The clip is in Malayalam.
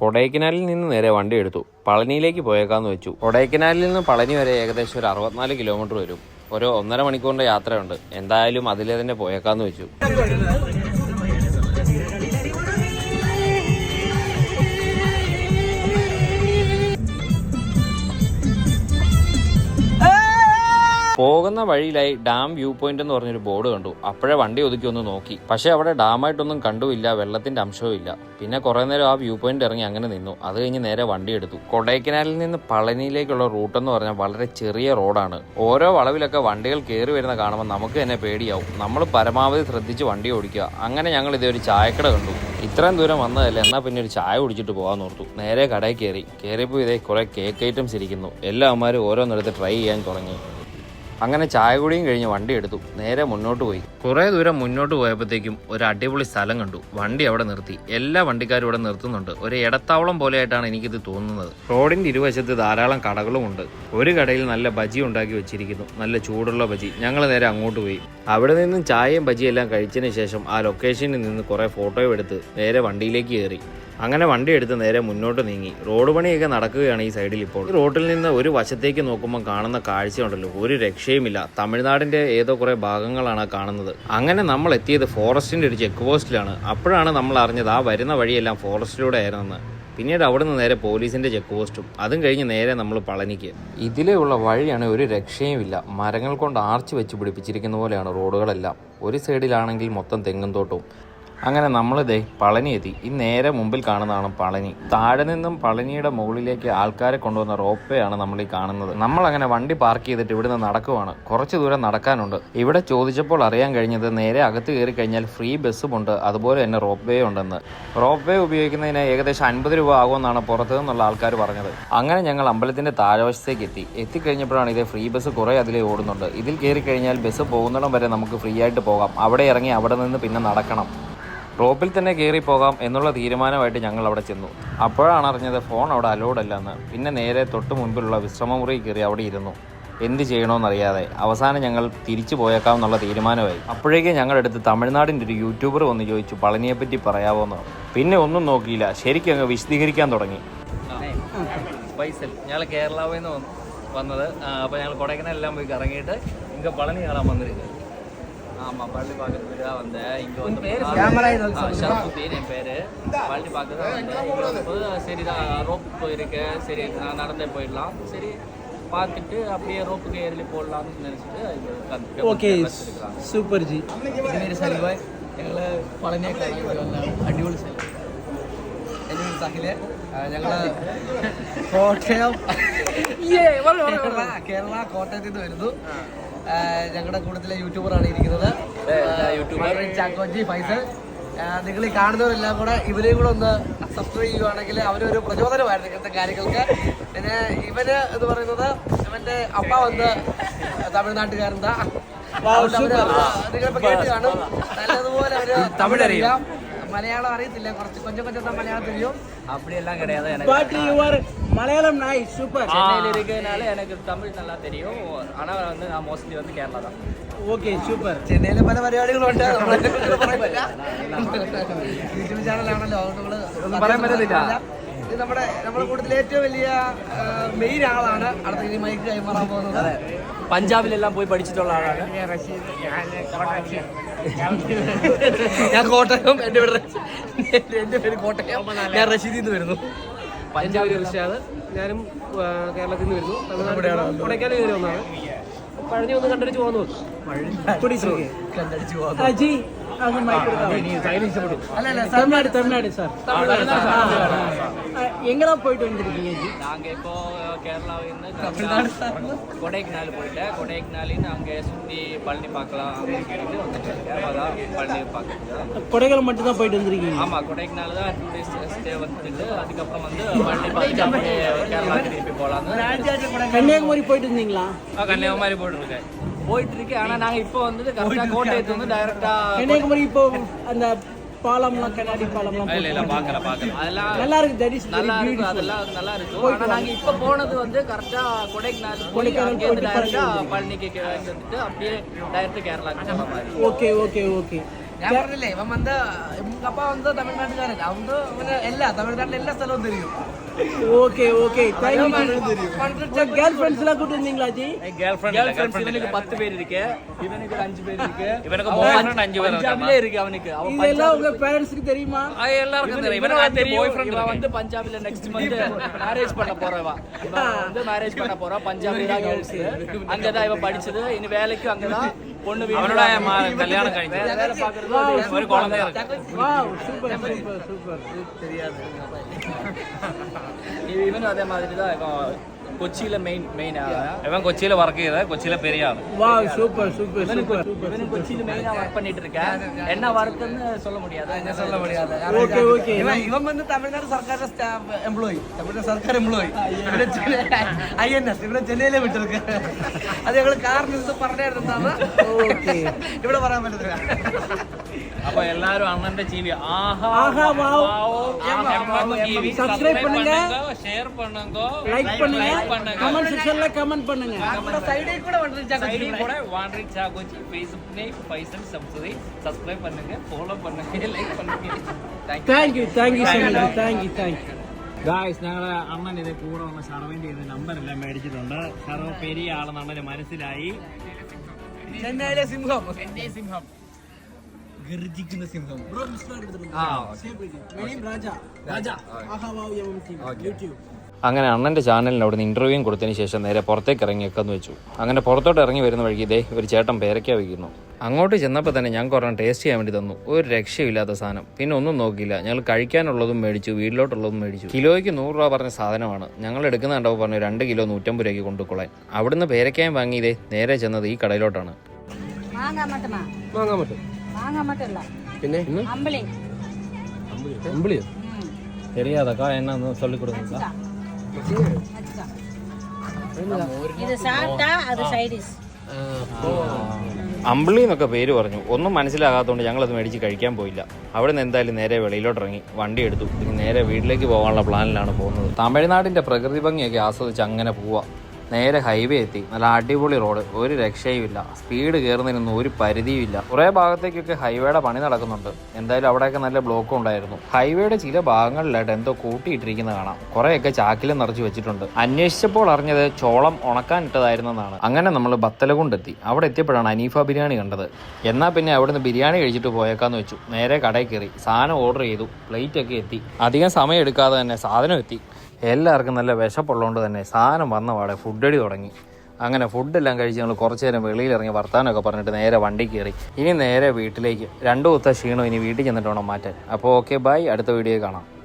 കൊടൈക്കനാലിൽ നിന്ന് നേരെ വണ്ടി എടുത്തു. പളനിയിലേക്ക് പോയേക്കാന്ന് വെച്ചു. കൊടൈക്കനാലിൽ നിന്ന് പളനി വരെ ഏകദേശം ഒരു അറുപത്തിനാല് കിലോമീറ്റർ വരും. ഒരു ഒന്നര മണിക്കൂറിന്റെ യാത്രയുണ്ട്. എന്തായാലും അതിലെ തന്നെ പോയേക്കാന്ന് വെച്ചു. പോകുന്ന വഴിയിലായി ഡാം വ്യൂ പോയിന്റ് എന്ന് പറഞ്ഞൊരു ബോർഡ് കണ്ടു. അപ്പോഴേ വണ്ടി ഒതുക്കി ഒന്ന് നോക്കി. പക്ഷേ അവിടെ ഡാമായിട്ടൊന്നും കണ്ടുമില്ല വെള്ളത്തിന്റെ അംശവും ഇല്ല. പിന്നെ കുറെ നേരം ആ വ്യൂ പോയിന്റ് ഇറങ്ങി അങ്ങനെ നിന്നു. അത് കഴിഞ്ഞ് നേരെ വണ്ടി എടുത്തു. കൊടൈക്കനാലിൽ നിന്ന് പളനിയിലേക്കുള്ള റൂട്ട് എന്ന് പറഞ്ഞാൽ വളരെ ചെറിയ റോഡാണ്. ഓരോ വളവിലൊക്കെ വണ്ടികൾ കയറി വരുന്ന കാണുമ്പോൾ നമുക്ക് തന്നെ പേടിയാവും. നമ്മൾ പരമാവധി ശ്രദ്ധിച്ച് വണ്ടി ഓടിക്കുക. അങ്ങനെ ഞങ്ങൾ ഇതേ ഒരു ചായക്കട കണ്ടു. ഇത്രയും ദൂരം വന്നതല്ലേ എന്നാൽ പിന്നെ ഒരു ചായ കുടിച്ചിട്ട് പോകാൻ ഓർത്തു. നേരെ കടയിൽ കയറി. കയറിയപ്പോൾ ഇതേ കുറെ കേക്ക് ഐറ്റംസ് ഇരിക്കുന്നു. എല്ലാ അമ്മമാരും ഓരോന്നെടുത്ത് ട്രൈ ചെയ്യാൻ തുടങ്ങി. അങ്ങനെ ചായ കുടിയും കഴിഞ്ഞ് വണ്ടി എടുത്തു. നേരെ മുന്നോട്ട് പോയി. കുറേ ദൂരം മുന്നോട്ട് പോയപ്പോഴത്തേക്കും ഒരു അടിപൊളി സ്ഥലം കണ്ടു. വണ്ടി അവിടെ നിർത്തി. എല്ലാ വണ്ടിക്കാരും ഇവിടെ നിർത്തുന്നുണ്ട്. ഒരു ഇടത്താവളം പോലെയായിട്ടാണ് എനിക്കിത് തോന്നുന്നത്. റോഡിന്റെ ഇരുവശത്ത് ധാരാളം കടകളും ഉണ്ട്. ഒരു കടയിൽ നല്ല ബജി ഉണ്ടാക്കി വെച്ചിരിക്കുന്നു. നല്ല ചൂടുള്ള ബജി. ഞങ്ങൾ നേരെ അങ്ങോട്ട് പോയി. അവിടെ നിന്നും ചായയും ബജിയും എല്ലാം കഴിച്ചതിന് ശേഷം ആ ലൊക്കേഷനിൽ നിന്ന് കുറേ ഫോട്ടോയും എടുത്ത് നേരെ വണ്ടിയിലേക്ക് കയറി. അങ്ങനെ വണ്ടി എടുത്ത് നേരെ മുന്നോട്ട് നീങ്ങി. റോഡ് പണിയൊക്കെ നടക്കുകയാണ് ഈ സൈഡിൽ ഇപ്പോൾ. റോഡിൽ നിന്ന് ഒരു വശത്തേക്ക് നോക്കുമ്പോൾ കാണുന്ന കാഴ്ചയുണ്ടല്ലോ. ഒരു രക്ഷയുമില്ല. തമിഴ്നാടിന്റെ ഏതോ കുറെ ഭാഗങ്ങളാണ് കാണുന്നത്. അങ്ങനെ നമ്മൾ എത്തിയത് ഫോറസ്റ്റിന്റെ ഒരു ചെക്ക് പോസ്റ്റിലാണ്. അപ്പോഴാണ് നമ്മൾ അറിഞ്ഞത് ആ വരുന്ന വഴിയെല്ലാം ഫോറസ്റ്റിലൂടെ ആയിരുന്നെന്ന്. പിന്നീട് അവിടെ നിന്ന് നേരെ പോലീസിന്റെ ചെക്ക് പോസ്റ്റും. അതും കഴിഞ്ഞ് നേരെ നമ്മൾ പളനിക്ക്. ഇതിലെയുള്ള വഴിയാണ് ഒരു രക്ഷയുമില്ല. മരങ്ങൾ കൊണ്ട് ആർച്ച് വെച്ച് പിടിപ്പിച്ചിരിക്കുന്ന പോലെയാണ് റോഡുകളെല്ലാം. ഒരു സൈഡിലാണെങ്കിൽ മൊത്തം തെങ്ങും തോട്ടവും. അങ്ങനെ നമ്മളിതേ പളനി എത്തി. ഈ നേരെ മുമ്പിൽ കാണുന്നതാണ് പളനി. താഴെ നിന്നും പളനിയുടെ മുകളിലേക്ക് ആൾക്കാരെ കൊണ്ടുവന്ന റോപ്പയാണ് നമ്മൾ ഈ കാണുന്നത്. നമ്മൾ അങ്ങനെ വണ്ടി പാർക്ക് ചെയ്തിട്ട് ഇവിടുന്ന് നടക്കുവാണ്. കുറച്ച് ദൂരം നടക്കാനുണ്ട്. ഇവിടെ ചോദിച്ചപ്പോൾ അറിയാൻ കഴിഞ്ഞത് നേരെ അകത്ത് കയറി കഴിഞ്ഞാൽ ഫ്രീ ബസ്സും ഉണ്ട്. അതുപോലെ തന്നെ റോപ്പ് വേ ഉണ്ടെന്ന്. റോപ്പ് വേ ഉപയോഗിക്കുന്നതിന് ഏകദേശം അൻപത് രൂപ ആകുമെന്നാണ് പുറത്തു നിന്നുള്ള ആൾക്കാർ പറഞ്ഞത്. അങ്ങനെ ഞങ്ങൾ അമ്പലത്തിന്റെ താഴവശത്തേക്ക് എത്തി. എത്തിക്കഴിഞ്ഞപ്പോഴാണ് ഇതേ ഫ്രീ ബസ് കുറേ അതിലേ ഓടുന്നുണ്ട്. ഇതിൽ കയറി കഴിഞ്ഞാൽ ബസ് പോകുന്നിടം വരെ നമുക്ക് ഫ്രീ ആയിട്ട് പോകാം. അവിടെ ഇറങ്ങി അവിടെ നിന്ന് പിന്നെ നടക്കണം. റോപ്പിൽ തന്നെ കയറി പോകാം എന്നുള്ള തീരുമാനമായിട്ട് ഞങ്ങൾ അവിടെ ചെന്നു. അപ്പോഴാണ് അറിഞ്ഞത് ഫോൺ അവിടെ അലോഡ് അല്ലെന്ന് പിന്നെ നേരെ തൊട്ട് മുൻപിലുള്ള വിശ്രമമുറി കയറി അവിടെ ഇരുന്നു. എന്ത് ചെയ്യണമെന്നറിയാതെ അവസാനം ഞങ്ങൾ തിരിച്ചു പോയേക്കാം എന്നുള്ള തീരുമാനമായി. അപ്പോഴേക്കും ഞങ്ങളടുത്ത് തമിഴ്നാടിന്റെ ഒരു യൂട്യൂബർ വന്ന് ചോദിച്ചു പളനിയെപ്പറ്റി പറയാമോന്ന് പിന്നെ ഒന്നും നോക്കിയില്ല. ശരിക്കും അങ്ങ് വിശദീകരിക്കാൻ തുടങ്ങി. പൈസ ഞങ്ങൾ കേരളാവിൽ നിന്ന് വന്നത് അപ്പോൾ ഞങ്ങൾ കൊടൈക്കനാലെല്ലാം പോയി കറങ്ങിയിട്ട് ഇങ്ങനെ പളനി കാണാൻ വന്നിരിക്കുന്നത് ஆமாம் பழனி பார்க்கறதுக்கு தான் வந்தேன் இங்கே வந்து பேர் ஷரஃபுத்தீன் என் பேர் பழனி பார்க்க தான் வந்தேன் இங்கே வந்து சரி தான் ரோப்பு போயிருக்கேன் சரி நான் நடந்தே போயிடலாம் சரி பார்த்துட்டு அப்படியே ரோப்புக்கு ஏறி போடலாம்னு நினச்சிட்டு ഓക്കെ സൂപ്പർ ജി ഇതുവരെ സലിവായി ഞങ്ങൾ പളനിയെ കാണാൻ വേണ്ടി വന്നതാണ് അടിപൊളി സ്ഥലം എൻ്റെ പേര് സഹില് ഞങ്ങൾ കോട്ടയം കേരള കേരള കോട്ടയത്ത് നിന്ന് വരുന്നു ഞങ്ങളുടെ കൂട്ടത്തിലെ യൂട്യൂബറാണ് ഇരിക്കുന്നത്. യൂട്യൂബർ. ചാക്കോജി ഫൈസൽ. നിങ്ങൾ ഈ കാണുന്നവരെല്ലാം കൂടെ ഇവരെയും കൂടെ ഒന്ന് സബ്സ്ക്രൈബ് ചെയ്യുവാണെങ്കിൽ അവരൊരു പ്രചോദനമായിരുന്നു ഇങ്ങനത്തെ കാര്യങ്ങൾക്ക്. പിന്നെ ഇവർ എന്ന് പറയുന്നത് ഇവന്റെ അപ്പ വന്ന് തമിഴ്നാട്ടുകാരന്താ നിങ്ങളിപ്പോ കേട്ട് കാണും. നല്ലതുപോലെ അവർ തമിഴ് അറിയാം മലയാളം അറിയത്തില്ല കുറച്ച് കൊഞ്ചം കൊഞ്ചം മലയാളം தெரியும் அப்படியெல்லாம் கிடையாது எனக்கு பட் யுவர் மலையாளம் நாய் சூப்பர் சென்னையில் இருக்கிறதுனால எனக்கு தமிழ் நல்லா தெரியும் ஆனால் வந்து நான் மோஸ்ட்லி வந்து கேரளா தான் ഓക്കെ സൂപ്പർ ചെന്നൈയിലെ പല പരിപാടികളുണ്ട് യൂട്യൂബ് ചാനലാണല്ലോ അതുകൊണ്ട് നമ്മള് പറയാൻ പറ്റത്തില്ല ഇത് നമ്മുടെ നമ്മുടെ കൂട്ടത്തിലെ ഏറ്റവും വലിയ മെയിൻ ആളാണ് അടുത്ത ഇനി മൈക്ക് കൈമാറാൻ പോകുന്നത് പഞ്ചാബിലെല്ലാം പോയി പഠിച്ചിട്ടുള്ള ആളാണ് ഞാൻ കോട്ടയം എന്റെ പേര് എന്റെ എന്റെ പേര് കോട്ടയം. ഞാൻ റഷീദിൽ നിന്ന് വരുന്നു. പഞ്ചാബ് റിഷാദ് ഞാനും കേരളത്തിൽ നിന്ന് വരുന്നു. തമിഴ്നാട് കൊടൈക്കാനൽ കയറി വന്നാണ് പഴഞ്ഞു ഒന്ന് കണ്ടടിച്ച് പോകുന്നു அஜி சார். எங்கெல்லாம் போயிட்டு வந்திருக்கீங்க ஜி நாங்கள் இப்போ கேரளாவிலிருந்து தமிழ்நாடு சார். கொடைக்கனால் போயிட்டேன். கொடைக்கனாலின்னு அங்கே சுற்றி பழனி பார்க்கலாம் அப்படின்னு கேட்டு பழனி பார்க்கலாம் கொடைக்கானல் மட்டும் தான் போயிட்டு வந்திருக்கீங்க? ஆமா கொடைக்கனால் தான் டூ டேஸ் ஸ்டே வந்துட்டு அதுக்கப்புறம் வந்து பழனி பார்த்து அப்படியே கேரளா திருப்பி போகலாம் கன்னியாகுமரி போயிட்டு இருந்தீங்களா கன்னியாகுமரி போயிட்டு இருக்கேன். போயிட்டு இருக்கேன் ஆனால் நாங்கள் இப்போ வந்து கரெக்டாக கோட்டையத்து வந்து டைரெக்டாக கன்னியாகுமரி இப்போ அந்த பாலம்லாம் கண்ணாடி பாலம்லாம் இல்லை இல்லை பார்க்கல பார்க்கல அதெல்லாம் நல்லா இருக்கு தட் இஸ் நல்லா இருக்கும் அதெல்லாம் நல்லா இருக்கும் ஆனா நாங்க இப்ப போனது வந்து கரெக்டா கொடைக்கானல் போய் கொடைக்கானல் அங்கே இருந்து போயிட்டு டைரக்டா பழனிக்கு கே- வந்துட்டு அப்படியே டைரக்ட் கேரளாக்கு போன மாதிரி ஓகே ஓகே ஓகே ഞാൻ പറഞ്ഞില്ലേ ഇവൻ വന്ന് അപ്പ വന്ന് തമിഴ്നാട്ടുകാരൻ അവന്ത് ഇവന് എല്ലാ തമിഴ്നാട്ടിലെ എല്ലാ സ്ഥലവും தெரியும் ஓகே ஓகே தேங்க்யூ கேர்ள் ஃப்ரெண்ட்ஸ்லாம் கூட்டு வந்தீங்களா ji? Girlfriend girlfriends இவனுக்கு பத்து பேர் இருக்கு. இவனுக்கு ஒரு அஞ்சு பேர் இருக்கு. இவனுக்கு மூணு அஞ்சு பேர் பஞ்சாப்ல இருக்கு அவனுக்கு. இதெல்லாம் உங்க பேரண்ட்ஸ்க்கு தெரியுமா? எல்லாருக்கும் தெரியும். இவனுக்கு தெரியும் பாய் ஃப்ரெண்ட் வந்து பஞ்சாப்ல நெக்ஸ்ட் மந்த் மேரேஜ் பண்ண போறவா. வந்து மேரேஜ் பண்ண போறா. பஞ்சாப்ல தான் கேர்ள்ஸ் அங்க தான் இவ படிச்சது. இனி வேலைக்கு அங்க தான் பொண்ணு அவனோட கல்யாணம் கழிஞ்சு ஒரு குழந்தை தெரியாது. இவனும் அதே மாதிரி தான் കൊച്ചിയിലെ മെയിൻ മെയിൻ ആളാണ് ഇവൻ കൊച്ചിയിൽ വർക്ക് ചെയ്ത കൊച്ചിയിലെ പെരിയ ആള്. வா சூப்பர் சூப்பர் சூப்பர் இவனு கொச்சியில மெயினா ஒர்க் பண்ணிட்டு இருக்கேன் என்ன ஒர்க்குன்னு சொல்ல முடியாது என்ன சொல்ல முடியாது ஓகே ஓகே இவன் இவன் வந்து தமிழ்நாடு சர்க்கார ஸ்டாஃப் தமிழ்நாடு சர்க்கார் எம்ப்ளாயி ஐஎன்எஸ் ഇവിടെ ചെന്നൈയിലെ വിട്ടിരിക്ക. അത് ഞങ്ങൾ കാറിൽ നിന്ന് പറഞ്ഞായിരുന്നാണ് ഓക്കേ ഇവിടെ പറയാൻ പറ്റത്തില്ല. അപ്പൊ എല്ലാരും അണ്ണന്റെ ജീവി ആഹാ ஆஹா, wow. வாவ். FM TV. பண்ணுங்க. ஷேர் பண்ணுங்க லைக் பண்ணுங்க கமெண்ட் செக்ஷன்ல கமெண்ட் பண்ணுங்க നമ്മുടെ സൈഡിൽ കൂടെ വന്നിട്ട് சைடில் கூட வாண்ட்ரிக் சாகோச்சி ஃபேஸ்புக் நேம் ஃபைசல் சப்சுரி சப்ஸ்கிரைப் பண்ணுங்க ஃபாலோ பண்ணுங்க லைக் பண்ணுங்க thank you thank you so much thank you thank you guys ഞങ്ങളെ അണ്ണൻ ഇത് കൂടെ വന്ന ഷർവന്റെ ഇത് നമ്പർ എല്ലാം മേടിച്ചിട്ടുണ്ട് ഷർവ പെരിയ ആളെന്ന് അണ്ണന് മനസ്സിലായി ചെന്നൈയിലെ സിംഹം സിംഹം ഗർജിക്കുന്ന സിംഹം ആ നെയിം രാജ രാജ ആഹാ വാവ് എംഎംടി യൂട്യൂബ് അങ്ങനെ അണ്ണന്റെ ചാനലിന് അവിടുന്ന് ഇന്റർവ്യൂ കൊടുത്തതിന് ശേഷം നേരെ പുറത്തേക്ക് ഇറങ്ങി വെക്കാന്ന് വെച്ചു അങ്ങനെ പുറത്തോട്ട് ഇറങ്ങി വരുന്ന വഴിക്ക് ഇതേ ഒരു ചേട്ടൻ പേരയ്ക്ക വയ്ക്കുന്നു അങ്ങോട്ട് ചെന്നപ്പോൾ തന്നെ ഞങ്ങൾക്ക് ഒരെണ്ണം ടേസ്റ്റ് ചെയ്യാൻ വേണ്ടി തന്നു ഒരു രക്ഷയില്ലാത്ത സാധനം പിന്നെ ഒന്നും നോക്കിയില്ല ഞങ്ങൾ കഴിക്കാനുള്ളതും മേടിച്ചു വീട്ടിലോട്ടുള്ളതും മേടിച്ചു കിലോയ്ക്ക് നൂറ് രൂപ പറഞ്ഞ സാധനമാണ് ഞങ്ങൾ എടുക്കുന്ന കണ്ടപ്പോൾ പറഞ്ഞു രണ്ട് കിലോ നൂറ്റമ്പത് രൂപയ്ക്ക് കൊണ്ടുകൊള്ളാൻ അവിടുന്ന് പേരയ്ക്കായും വാങ്ങിയതേ നേരെ ചെന്നത് ഈ കടയിലോട്ടാണ് மாங்காய் மட்டுமா വാങ്ങാൻ പറ്റും மாங்காய் மட்டும் இல்ல പിന്നെ அம்பளி അമ്പിളിയോ ம் தெரியாதக்கா என்ன சொல்லிக் கொடுங்க ഇത് അമ്പിളി എന്നൊക്കെ പേര് പറഞ്ഞു. ഒന്നും മനസ്സിലാകാത്തതുകൊണ്ട് ഞങ്ങളത് മേടിച്ച് കഴിക്കാൻ പോയില്ല. അവിടെ നിന്ന് എന്തായാലും നേരെ വെളിയിലോട്ട് ഇറങ്ങി വണ്ടി എടുത്തു. നേരെ വീട്ടിലേക്ക് പോകാനുള്ള പ്ലാനിലാണ് പോകുന്നത്. തമിഴ്നാടിന്റെ പ്രകൃതി ഭംഗിയൊക്കെ ആസ്വദിച്ച് അങ്ങനെ പോവാം. നേരെ ഹൈവേ എത്തി. നല്ല അടിപൊളി റോഡ് ഒരു രക്ഷയുമില്ല. സ്പീഡ് കയറുന്നതിനൊന്നും ഒരു പരിധിയുമില്ല. കുറേ ഭാഗത്തേക്കൊക്കെ ഹൈവേയുടെ പണി നടക്കുന്നുണ്ട്. എന്തായാലും അവിടെയൊക്കെ നല്ല ബ്ലോക്കും ഉണ്ടായിരുന്നു. ഹൈവേയുടെ ചില ഭാഗങ്ങളിലായിട്ട് എന്തോ കൂട്ടിയിട്ടിരിക്കുന്നത് കാണാം. കുറേയൊക്കെ ചാക്കിലും നിറച്ച് വെച്ചിട്ടുണ്ട്. അന്വേഷിച്ചപ്പോൾ അറിഞ്ഞത് ചോളം ഉണക്കാൻ ഇട്ടതായിരുന്നെന്നാണ്. അങ്ങനെ നമ്മൾ ബത്തലകൊണ്ടെത്തി. അവിടെ എത്തിയപ്പോഴാണ് അനീഫ ബിരിയാണി കണ്ടത്. എന്നാൽ പിന്നെ അവിടുന്ന് ബിരിയാണി കഴിച്ചിട്ട് പോയേക്കാന്ന് വെച്ചു. നേരെ കടയിൽ കയറി. സാധനം ഓർഡർ ചെയ്തു. പ്ലേറ്റ് ഒക്കെ എത്തി. അധികം സമയം എടുക്കാതെ തന്നെ സാധനം എത്തി. എല്ലാവർക്കും നല്ല വിശപ്പുള്ളതുകൊണ്ട് തന്നെ സാധനം വന്ന പാടെ ഫുഡ് അടി തുടങ്ങി. അങ്ങനെ ഫുഡെല്ലാം കഴിച്ച് ഞങ്ങൾ കുറച്ച് നേരം വെളിയിലിറങ്ങി വർത്താനമൊക്കെ പറഞ്ഞിട്ട് നേരെ വണ്ടി കയറി. ഇനി നേരെ വീട്ടിലേക്ക്. രണ്ടു ദിവസത്തെ ക്ഷീണം ഇനി വീട്ടിൽ ചെന്നിട്ട് വേണം മാറ്റാൻ. അപ്പോൾ ഓക്കെ ബൈ അടുത്ത വീഡിയോ കാണാം.